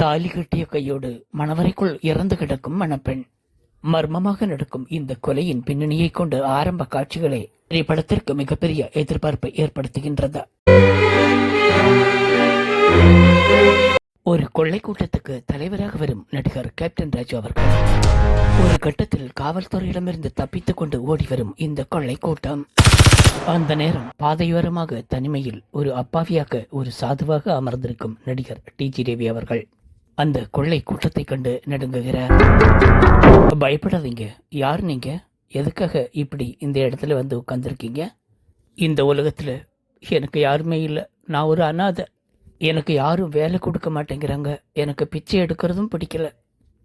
தாலி கட்டிய கையோடு மணவரைக்குள் இறந்து கிடக்கும் மணப்பெண். மர்மமாக நடக்கும் இந்த கொலையின் பின்னணியை கொண்டு ஆரம்ப காட்சிகளே திரைப்படத்திற்கு மிகப்பெரிய எதிர்பார்ப்பை ஏற்படுத்துகின்றது ஒரு கொள்ளை கூட்டத்துக்கு தலைவராக வரும் நடிகர் கேப்டன் ராஜு அவர்கள். ஒரு கட்டத்தில் காவல்துறையிடமிருந்து தப்பித்துக் கொண்டு ஓடி வரும் இந்த கொள்ளை கூட்டம். அந்த நேரம் பாதையோரமாக தனிமையில் ஒரு அப்பாவியாக ஒரு சாதுவாக அமர்ந்திருக்கும் நடிகர் டிஜி ரவி அவர்கள். அந்த கொள்ளை கூட்டத்தை கண்டு நடுங்குகிறார். பயப்படாதீங்க. யார் நீங்க? எதுக்காக இப்படி இந்த இடத்துல வந்து உட்காந்துருக்கீங்க இந்த உலகத்தில் எனக்கு யாருமே இல்லை. நான் ஒரு அனாதை. எனக்கு யாரும் வேலை கொடுக்க மாட்டேங்கிறாங்க. எனக்கு பிச்சை எடுக்கிறதும் பிடிக்கல.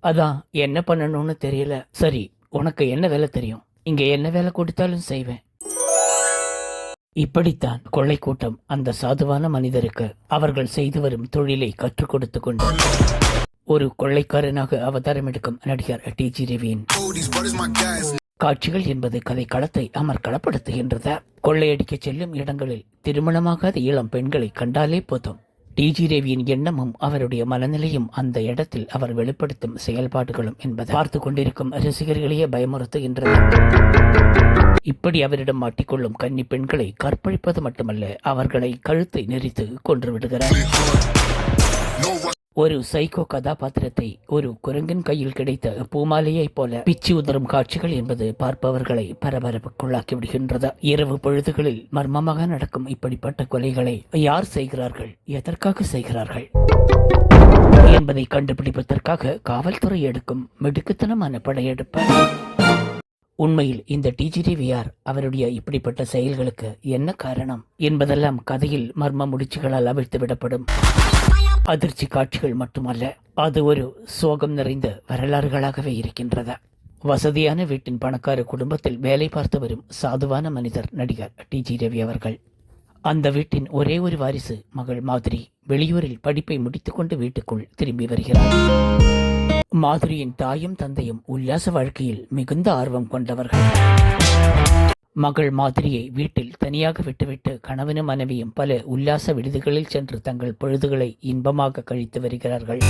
அதான் என்ன பண்ணணும்னு தெரியல. சரி உனக்கு என்ன வேலை தெரியும்? இங்க என்ன வேலை கொடுத்தாலும் செய்வேன். இப்படித்தான் கொள்ளை கூட்டம் அந்த சாதுவான மனிதருக்கு அவர்கள் செய்து வரும் தொழிலை கற்றுக் கொடுத்து கொண்டு ஒரு கொள்ளைக்காரனாக அவதாரம் எடுக்கும் நடிகர் டி ஜி ரவியின் காட்சிகள் என்பது கதை களத்தை அமர் களப்படுத்துகின்றது கொள்ளையடிக்க செல்லும் இடங்களில் திருமணமாகாத இளம் பெண்களை கண்டாலே போதும். டிஜி ரவியின் எண்ணமும் அவருடைய மனநிலையும் அந்த இடத்தில் அவர் வெளிப்படுத்தும் செயல்பாடுகளும் என்பதை பார்த்து கொண்டிருக்கும் ரசிகர்களையே பயமுறுத்துகின்றது இப்படி அவரிடம் மாட்டிக்கொள்ளும் கன்னி பெண்களை கற்பழிப்பது மட்டுமல்ல அவர்களை கழுத்தை நெரித்து கொன்று விடுகிறார். ஒரு சைக்கோ கதாபாத்திரத்தை ஒரு குரங்கின் கையில் கிடைத்த பூமாலையைப் போல பிச்சு உதரும் காட்சிகள் என்பது பார்ப்பவர்களை பரபரப்புக்குள்ளாக்கி விடுகின்றது இரவு பொழுதுகளில் மர்மமாக நடக்கும் இப்படிப்பட்ட கொலைகளை யார் செய்கிறார்கள்? எதற்காக செய்கிறார்கள்? என்பதை கண்டுபிடிப்பதற்காக காவல்துறை எடுக்கும் மிடுக்குத்தனமான படையெடுப்பு. உண்மையில் இந்த டிஜிடிவிஆர் அவருடைய இப்படிப்பட்ட செயல்களுக்கு என்ன காரணம் என்பதெல்லாம் கதையில் மர்ம முடிச்சுகளால் அவிழ்த்து விடப்படும். அதிர்ச்சி காட்சிகள் மட்டுமல்ல அது ஒரு சோகம் நிறைந்த வரலாறுகளாகவே இருக்கின்றது வசதியான வீட்டின் பணக்கார குடும்பத்தில் வேலை பார்த்து வரும் சாதுவான மனிதர் நடிகர் டிஜி ரவி அவர்கள். அந்த வீட்டின் ஒரே ஒரு வாரிசு மகள் மாதிரி வெளியூரில் படிப்பை முடித்துக்கொண்டு வீட்டுக்குள் திரும்பி வருகிறார். மாதுரியின் தாயும் தந்தையும் உல்லாச வாழ்க்கையில் மிகுந்த ஆர்வம் கொண்டவர்கள். மகள் மாதிரியை வீட்டில் தனியாக விட்டுவிட்டு கணவனும் மனைவியும் பல உல்லாச விடுதிகளில் சென்று தங்கள் பொழுதுகளை இன்பமாக கழித்து வருகிறார்கள்.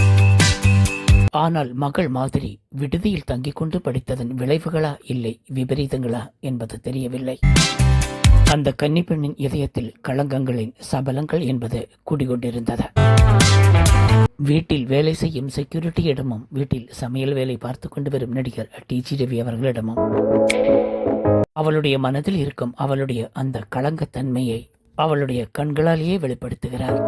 ஆனால் மகள் மாதிரி விடுதியில் தங்கிக் கொண்டு படித்ததன் விளைவுகளா இல்லை விபரீதங்களா என்பது தெரியவில்லை. அந்த கன்னிப்பெண்ணின் இதயத்தில் களங்கங்களின் சபலங்கள் என்பது குடிகொண்டிருந்தது. வீட்டில் வேலை செய்யும் செக்யூரிட்டியிடமும் வீட்டில் சமையல் வேலை பார்த்து கொண்டு வரும் நடிகர் டிஜி ரவி அவர்களிடமும். அவளுடைய மனதில் இருக்கும் அவளுடைய அந்த களங்கத்தன்மையை அவளுடைய கண்களாலேயே வெளிப்படுத்துகிறார்.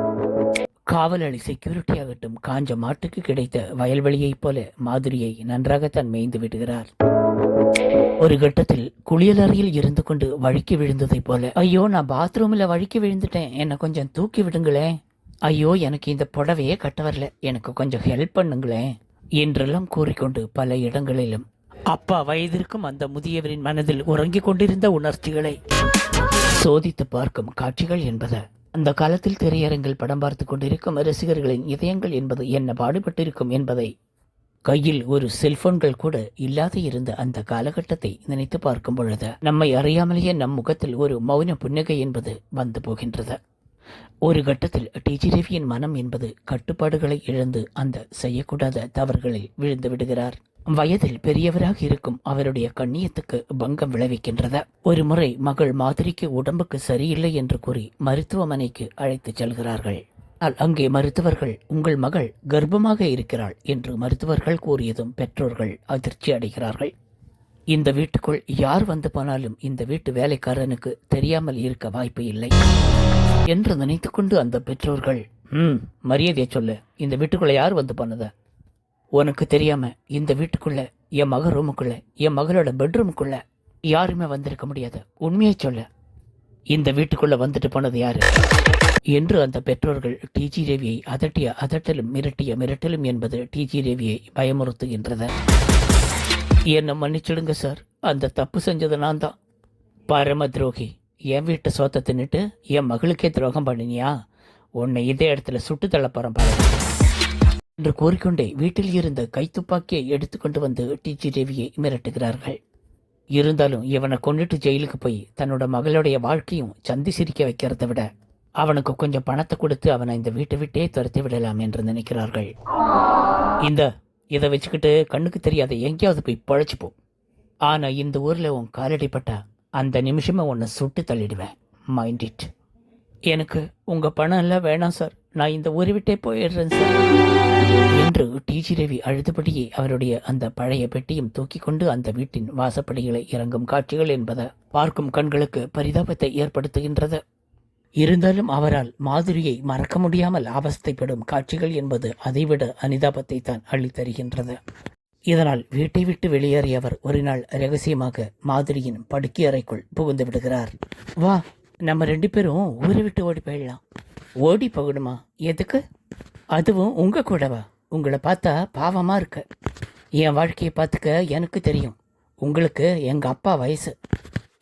காவலாளி செக்யூரிட்டி ஆகட்டும் காஞ்ச மாட்டுக்கு கிடைத்த வயல்வெளியைப் போல மாதிரியை நன்றாகத்தான் மேய்ந்து விடுகிறார். ஒரு கட்டத்தில் குளியலறையில் இருந்து கொண்டு வழுக்கி விழுந்ததைப் போல ஐயோ நான் பாத்ரூம்ல வழுக்கி விழுந்துட்டேன். என்னை கொஞ்சம் தூக்கி விடுங்களேன். ஐயோ எனக்கு இந்த புடவையே கட்ட வரல. எனக்கு கொஞ்சம் ஹெல்ப் பண்ணுங்களேன் என்றெல்லாம் கூறிக்கொண்டு பல இடங்களிலும் அப்பா வயதிற்கும் அந்த முதியவரின் மனதில் உறங்கிக் கொண்டிருந்த உணர்ச்சிகளை சோதித்து பார்க்கும் காட்சிகள் என்பது. அந்த காலத்தில் திரையரங்கில் படம் பார்த்து கொண்டிருக்கும் ரசிகர்களின் இதயங்கள் என்பது என்ன பாடுபட்டிருக்கும் என்பதை கையில் ஒரு செல்போன்கள் கூட இல்லாத இருந்த அந்த காலகட்டத்தை நினைத்து பார்க்கும் பொழுது நம்மை அறியாமலேயே நம் முகத்தில் ஒரு மௌன புன்னகை என்பது வந்து போகின்றது. ஒரு கட்டத்தில் டிஜி ரவியின் மனம் என்பது கட்டுப்பாடுகளை இழந்து அந்த செய்யக்கூடாத தவறுகளில் விழுந்து விடுகிறார். வயதில் பெரியவராக இருக்கும் அவருடைய கண்ணியத்துக்கு பங்கம் விளைவிக்கின்றது. ஒரு முறை மகள் மாதிரிக்கு உடம்புக்கு சரியில்லை என்று கூறி மருத்துவமனைக்கு அழைத்துச் செல்கிறார்கள். ஆனால் அங்கே மருத்துவர்கள் உங்கள் மகள் கர்ப்பமாக இருக்கிறாள் என்று மருத்துவர்கள் கூறியதும் பெற்றோர்கள் அதிர்ச்சி அடைகிறார்கள். இந்த வீட்டுக்குள் யார் வந்து போனாலும் இந்த வீட்டு வேலைக்காரனுக்கு தெரியாமல் இருக்க வாய்ப்பு இல்லை என்று நினைத்துக்கொண்டு அந்த பெற்றோர்கள் ம் மரியாதையை சொல்லு இந்த வீட்டுக்குள்ள யார் வந்து போனத? உனக்கு தெரியாம இந்த வீட்டுக்குள்ள என் மக ரூமுக்குள்ள என் மகளோட பெட்ரூமுக்குள்ள யாருமே வந்திருக்க முடியாது. உண்மையை சொல்ல. இந்த வீட்டுக்குள்ள வந்துட்டு போனது யாரு? என்று அந்த பெற்றோர்கள் டிஜி ரவியை அதட்டிய அதட்டலும் மிரட்டிய மிரட்டலும் என்பது டிஜி ரவியை பயமுறுத்துகின்றது என்னை மன்னிச்சிடுங்க சார். அந்த தப்பு செஞ்சது நான் தான். பரம துரோகி என் வீட்டை சோத்த தின்னுட்டு என் மகளுக்கே துரோகம் பண்ணினியா? உன்னை இதே இடத்துல சுட்டு தள்ள போறேன் பாரு. என்று கூறிக்கொண்டே வீட்டில் இருந்த கைத்துப்பாக்கியை எடுத்துக்கொண்டு வந்து டிஜி ரவியை மிரட்டுகிறார்கள். இருந்தாலும் இவனை கொண்டுட்டு ஜெயிலுக்கு போய் தன்னோட மகளுடைய வாழ்க்கையும் சந்தி சிரிக்க வைக்கிறத விட அவனுக்கு கொஞ்சம் பணத்தை கொடுத்து அவனை இந்த வீட்டை விட்டே துரத்தி விடலாம் என்று நினைக்கிறார்கள். இந்த இதை வச்சுக்கிட்டு கண்ணுக்கு தெரியாத எங்கேயாவது போய் பழைச்சிப்போம். ஆனால் இந்த ஊரில் உன் காலடி அந்த நிமிஷமே உன்னை சுட்டு தள்ளிடுவேன். மைண்ட் இட் எனக்கு உங்கள் பணம் எல்லாம் வேணாம் சார். நான் இந்த ஊரை விட்டே போயிடுறேன் சார். என்று டிஜி ரவி அழுதுபடியே அவருடைய அந்த பழைய பெட்டியும் தூக்கி கொண்டு அந்த வீட்டின் வாசப்படிகளை இறங்கும் காட்சிகள் என்பது பார்க்கும் கண்களுக்கு பரிதாபத்தை ஏற்படுத்துகின்றது. இருந்தாலும் அவரால் மாதுரியை மறக்க முடியாமல் அவஸ்தைப்படும் காட்சிகள் என்பது அதைவிட அனிதாபத்தை தான் அள்ளித்தருகின்றது. இதனால் வீட்டை விட்டு வெளியேறியவர் ஒரு நாள் ரகசியமாக மாதுரியின் படுக்கை அறைக்குள் புகுந்து விடுகிறார். வா நம்ம ரெண்டு பேரும் ஊரை விட்டு ஓடி போயிடலாம். ஓடி போகணுமா? எதுக்கு? அதுவும் உங்கள் கூடவா? உங்களை பார்த்தா பாவமாக இருக்கு. என் வாழ்க்கையை பார்த்துக்க எனக்கு தெரியும். உங்களுக்கு எங்கள் அப்பா வயசு.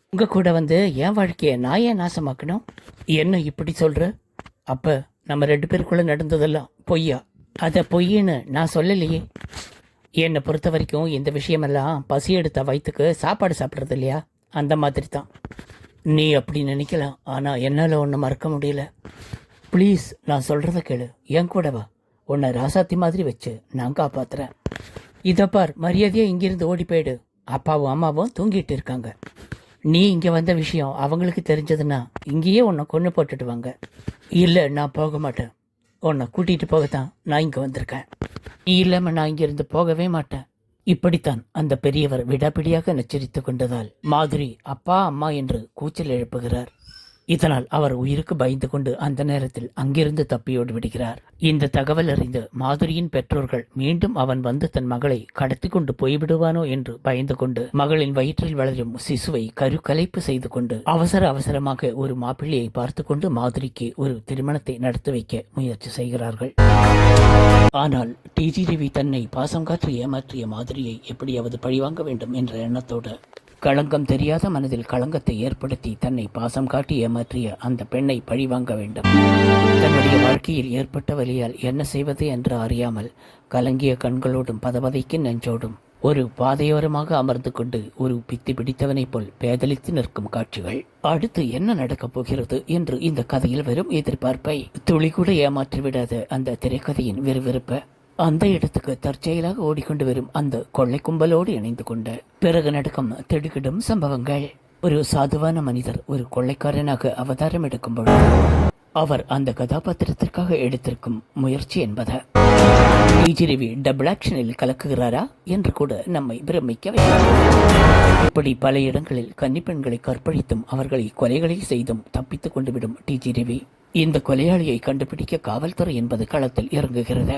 உங்கள் கூட வந்து என் வாழ்க்கையை நான் ஏன் நாசமாக்கணும்? என்ன இப்படி சொல்கிற அப்போ நம்ம ரெண்டு பேருக்குள்ளே நடந்ததெல்லாம் பொய்யா? அதை பொய்ன்னு நான் சொல்லலையே. என்னை பொறுத்த வரைக்கும் இந்த விஷயமெல்லாம் பசி எடுத்த வயிற்றுக்கு சாப்பாடு சாப்பிட்றது இல்லையா? அந்த மாதிரி தான் நீ அப்படி நினைக்கலாம். ஆனால் என்னால் ஒன்று மறக்க முடியல. ப்ளீஸ் நான் சொல்கிறத கேளு. என் கூட வா. உன்னை ராசாத்தி மாதிரி வச்சு நான் காப்பாற்றுறேன் இதை பார் மரியாதையாக இங்கிருந்து ஓடி போயிடு. அப்பாவும் அம்மாவும் தூங்கிட்டு இருக்காங்க. நீ இங்கே வந்த விஷயம் அவங்களுக்கு தெரிஞ்சதுன்னா இங்கேயே உன்னை கொண்டு போட்டுடுவாங்க. இல்லை நான் போக மாட்டேன். உன்னை கூட்டிகிட்டு போகத்தான் நான் இங்கே வந்திருக்கேன். நீ இல்லாமல் நான் இங்கிருந்து போகவே மாட்டேன். இப்படித்தான் அந்த பெரியவர் விடாபிடியாக நச்சரித்து கொண்டதால் மாதிரி அப்பா அம்மா என்று கூச்சல் எழுப்புகிறார். இதனால் அவர் உயிருக்கு பயந்து கொண்டு அந்த நேரத்தில் அங்கிருந்து தப்பியோடு விடுகிறார். இந்த தகவல் அறிந்து மாதுரியின் பெற்றோர்கள் மீண்டும் அவன் வந்து தன் மகளை கடத்தி கொண்டு போய்விடுவானோ என்று பயந்து கொண்டு மகளின் வயிற்றில் வளரும் சிசுவை கருக்கலைப்பு செய்து கொண்டு அவசர அவசரமாக ஒரு மாப்பிள்ளையை பார்த்து கொண்டு மாதுரிக்கு ஒரு திருமணத்தை நடத்தி வைக்க முயற்சி செய்கிறார்கள். ஆனால் டிஜி ரவி தன்னை பாசம் காற்று ஏமாற்றிய மாதிரியை எப்படியாவது பழிவாங்க வேண்டும் என்ற எண்ணத்தோடு களங்கம் தெரியாத மனதில் களங்கத்தை ஏற்படுத்தி தன்னை பாசம் காட்டி ஏமாற்றிய அந்த பெண்ணை பழிவாங்க வேண்டும். தன்னுடைய வாழ்க்கையில் ஏற்பட்ட வழியால் என்ன செய்வது என்று அறியாமல் கலங்கிய கண்களோடும் பதபதைக்கு நெஞ்சோடும் ஒரு பாதையோரமாக அமர்ந்து கொண்டு ஒரு பித்தி பிடித்தவனைப் போல் பேதலித்து நிற்கும் காட்சிகள். அடுத்து என்ன நடக்கப் போகிறது என்று இந்த கதையில் வரும் எதிர்பார்ப்பை துளி கூட ஏமாற்றி விடாத அந்த திரைக்கதையின் விறுவிறுப்பை அந்த இடத்துக்கு தற்செயலாக ஓடிக்கொண்டு வரும் அந்த கொள்ளை கும்பலோடு இணைந்து கொண்டு பிறகு நடக்கும் திடுக்கிடும் சம்பவங்கள். ஒரு சாதுவான மனிதர் ஒரு கொள்ளைக்காரனாக அவதாரம் எடுக்கும் பொழுது அவர் அந்த கதாபாத்திரத்திற்காக எடுத்திருக்கும் முயற்சி என்பது. டிஜிரிவி டபுள் ஆக்ஷனில் கலக்குகிறாரா என்று கூட நம்மை பிரமிக்க வைக்கிறார் இப்படி பல இடங்களில் கன்னிப்பெண்களை கற்பழித்தும் அவர்களை கொலைகளை செய்தும் தப்பித்துக் கொண்டு விடும் டிஜிரிவி இந்த கொலையாளியை கண்டுபிடிக்க காவல்துறை என்பது களத்தில் இறங்குகிறது.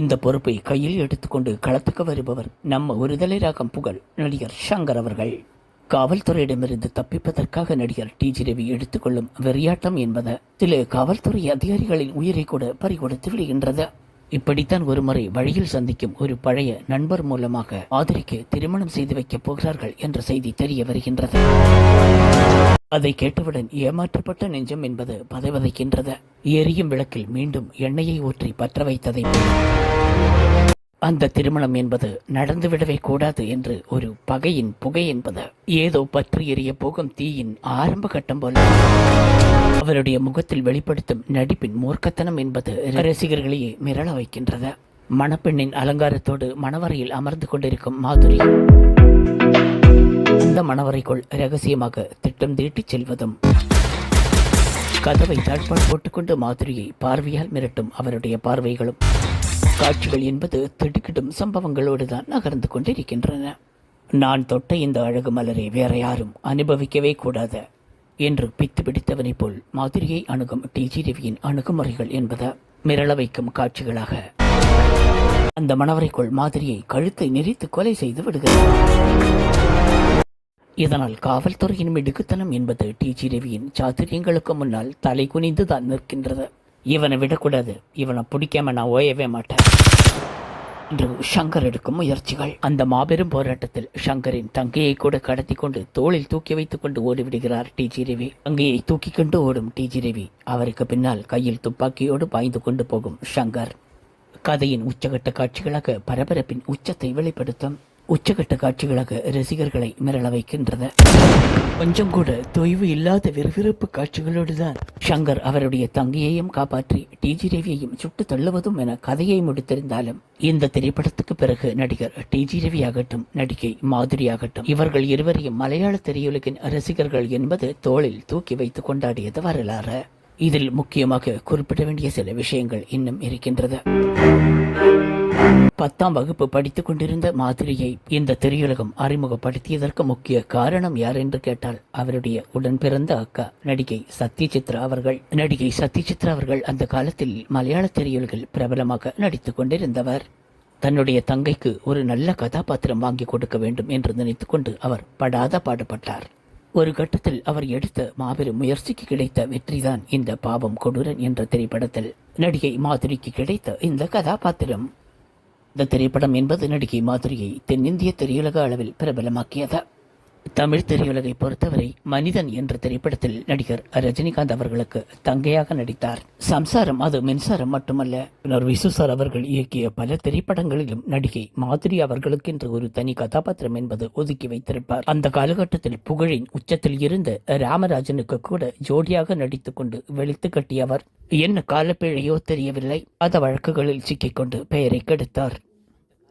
இந்த பொறுப்பை கையில் எடுத்துக்கொண்டு களத்துக்கு வருபவர் நம்ம ஒருதலை ராகம் புகழ் நடிகர் சங்கர் அவர்கள். காவல்துறையிடமிருந்து தப்பிப்பதற்காக நடிகர் டிஜி ரவி எடுத்துக்கொள்ளும் வெறியாட்டம் என்பது சில காவல்துறை அதிகாரிகளின் உயிரை கூட பறிகொடுத்து விடுகின்றது. இப்படித்தான் ஒருமுறை வழியில் சந்திக்கும் ஒரு பழைய நண்பர் மூலமாக ஆதரிக்கு திருமணம் செய்து வைக்கப் போகிறார்கள் என்ற செய்தி தெரிய வருகின்றது. அதை கேட்டவுடன் ஏமாற்றப்பட்ட நெஞ்சம் என்பது பதைவதைக்கின்றது. எரியும் விளக்கில் மீண்டும் எண்ணெயை ஊற்றி பற்ற வைத்ததை அந்த திருமணம் என்பது நடந்துவிடவே கூடாது என்று ஒரு பகையின் புகை என்பது ஏதோ பற்றி எரிய போகும் தீயின் ஆரம்ப கட்டம் போல. அவருடைய முகத்தில் வெளிப்படுத்தும் நடிப்பின் மூர்க்கத்தனம் என்பது ரசிகர்களையே மிரள வைக்கின்றது. மணப்பெண்ணின் அலங்காரத்தோடு மணவரையில் அமர்ந்து கொண்டிருக்கும் மாதுரி. இந்த மணவரைக்குள் ரகசியமாக திட்டம் தீட்டிச் செல்வதும். கதவை தாழ்பால் போட்டுக்கொண்டு மாதிரியை பார்வையால் மிரட்டும் அவருடைய பார்வைகளும் காட்சிகள் என்பது திடுக்கிடும் சம்பவங்களோடு தான் நகர்ந்து கொண்டிருக்கின்றன. நான் தொட்ட இந்த அழகு மலரை வேற யாரும் அனுபவிக்கவே கூடாது என்று பித்து பிடித்தவனைப் போல் மாதிரியை அணுகும் டிஜி ரவியின் அணுகுமுறைகள் என்பது மிரள வைக்கும் காட்சிகளாக. அந்த மணவரைக்குள் மாதிரியை கழுத்தை நெறித்து கொலை செய்து விடுகிறது. இதனால் காவல்துறையின் மிடுக்குத்தனம் என்பது டிஜி ரவியின் சாதுரியங்களுக்கு முன்னால் தலை குனிந்து தான் நிற்கின்றது. இவனை விடக்கூடாது. இவனை பிடிக்காம நான் ஓயவே மாட்டேன். என்று ஷங்கர் எடுக்கும் முயற்சிகள். அந்த மாபெரும் போராட்டத்தில் ஷங்கரின் தங்கையை கூட கடத்தி கொண்டு தோளில் தூக்கி வைத்துக் கொண்டு ஓடிவிடுகிறார் டிஜி ரவி. தங்கையை தூக்கி கொண்டு ஓடும் டிஜி ரவி. அவருக்கு பின்னால் கையில் துப்பாக்கியோடு பாய்ந்து கொண்டு போகும் ஷங்கர். கதையின் உச்சகட்ட காட்சிகளாக பரபரப்பின் உச்சத்தை வெளிப்படுத்தும். உச்சகட்ட காட்சிகளாக ரசிகர்களை மிரள வைக்கின்றது கொஞ்சம் கூட தொய்வு இல்லாத விறுவிறுப்பு காட்சிகளோடுதான் ஷங்கர் அவருடைய தங்கையையும் காப்பாற்றி டிஜி ரவியையும் சுட்டு தள்ளுவதும் என கதையை முடித்திருந்தாலும் இந்த திரைப்படத்துக்கு பிறகு நடிகர் டிஜி ரவி ஆகட்டும் நடிகை மாதுரி ஆகட்டும் இவர்கள் இருவரையும் மலையாள திரையுலகின் ரசிகர்கள் என்பது தோளில் தூக்கி வைத்து கொண்டாடியது வரலாறு. இதில் முக்கியமாக குறிப்பிட வேண்டிய சில விஷயங்கள் இன்னும் இருக்கின்றது. பத்தாம் வகுப்பு படித்துக் கொண்டிருந்த மாதிரியை இந்த திரையுலகம் அறிமுகப்படுத்தியதற்கு முக்கிய காரணம் யார் என்று கேட்டால் அவருடைய உடன் பிறந்த அக்கா நடிகை சத்யசித்ரா அவர்கள். நடிகை சத்யசித்ரா அவர்கள் அந்த காலத்தில் மலையாள திரையுலகில் பிரபலமாக நடித்துக் கொண்டிருந்தவர். தன்னுடைய தங்கைக்கு ஒரு நல்ல கதாபாத்திரம் வாங்கி கொடுக்க வேண்டும் என்று நினைத்துக்கொண்டு அவர் படாத பாடுபட்டார். ஒரு கட்டத்தில் அவர் எடுத்த மாபெரும் முயற்சிக்கு கிடைத்த வெற்றிதான் இந்த பாவம் கொடூரன் என்ற திரைப்படத்தில் நடிகை மாதிரிக்கு கிடைத்த இந்த கதாபாத்திரம். இந்த திரைப்படம் என்பது நடிகை மாதுரியை தென்னிந்திய திரையுலக அளவில் பிரபலமாக்கியது. தமிழ் திரையுலகை பொறுத்தவரை மனிதன் என்ற திரைப்படத்தில் நடிகர் ரஜினிகாந்த் அவர்களுக்கு தங்கையாக நடித்தார். சம்சாரம் அது மின்சாரம் மட்டுமல்ல பின்னர் விசு சார் அவர்கள் இயக்கிய பல திரைப்படங்களிலும் நடிகை மாதிரி அவர்களுக்கென்று ஒரு தனி கதாபாத்திரம் என்பது ஒதுக்கி வைத்திருப்பார். அந்த காலகட்டத்தில் புகழின் உச்சத்தில் இருந்த ராமராஜனுக்கு கூட ஜோடியாக நடித்துக் கொண்டு வெளுத்து கட்டியவர். என்ன காலப்பிழையோ தெரியவில்லை. அத வழக்குகளில் சிக்கிக்கொண்டு பெயரை கெடுத்தார்.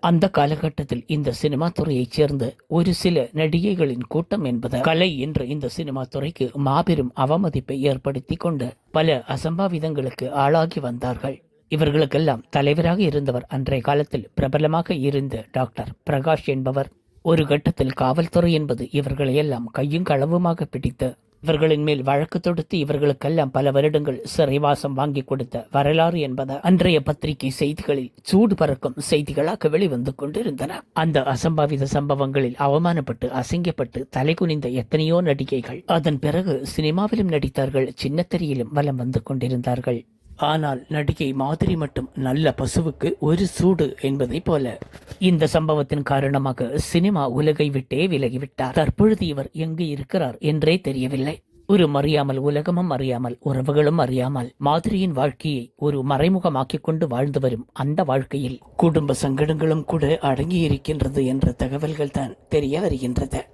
அந்த காலகட்டத்தில் இந்த சினிமா துறையைச் சேர்ந்த ஒரு சில நடிகைகளின் கூட்டம் என்பது கலை என்ற இந்த சினிமா துறைக்கு மாபெரும் அவமதிப்பை ஏற்படுத்தி கொண்டு பல அசம்பாவிதங்களுக்கு ஆளாகி வந்தார்கள். இவர்களுக்கெல்லாம் தலைவராக இருந்தவர் அன்றைய காலத்தில் பிரபலமாக இருந்த டாக்டர் பிரகாஷ் என்பவர். ஒரு கட்டத்தில் காவல்துறை என்பது இவர்களையெல்லாம் கையும் களவுமாக பிடித்து இவர்களின் மேல் வழக்கு தொடுத்து இவர்களுக்கெல்லாம் பல வருடங்கள் சிறைவாசம் வாங்கி கொடுத்த வரலாறு என்பது அன்றைய பத்திரிகை செய்திகளில் சூடு பறக்கும் செய்திகளாக வெளிவந்து கொண்டிருந்தன. அந்த அசம்பாவித சம்பவங்களில் அவமானப்பட்டு அசிங்கப்பட்டு தலைகுனிந்த எத்தனையோ நடிகைகள் அதன் பிறகு சினிமாவிலும் நடித்தார்கள் சின்னத்திரையிலும் வலம் வந்து கொண்டிருந்தார்கள். ஆனால் நடிகை மாதிரி மட்டும் நல்ல பசுவுக்கு ஒரு சூடு என்பதைப் போல. இந்த சம்பவத்தின் காரணமாக சினிமா உலகை விட்டே விலகிவிட்டார். தற்பொழுது இவர் எங்கு இருக்கிறார் என்றே தெரியவில்லை. ஒரு அறியாமல் உலகமும் அறியாமல் உறவுகளும் அறியாமல் மாதிரியின் வாழ்க்கையை ஒரு மறைமுகமாக்கிக் கொண்டு வாழ்ந்து வரும் அந்த வாழ்க்கையில் குடும்ப சங்கடங்களும் கூட அடங்கி இருக்கின்றது என்ற தகவல்கள் தான் தெரிய வருகின்றது.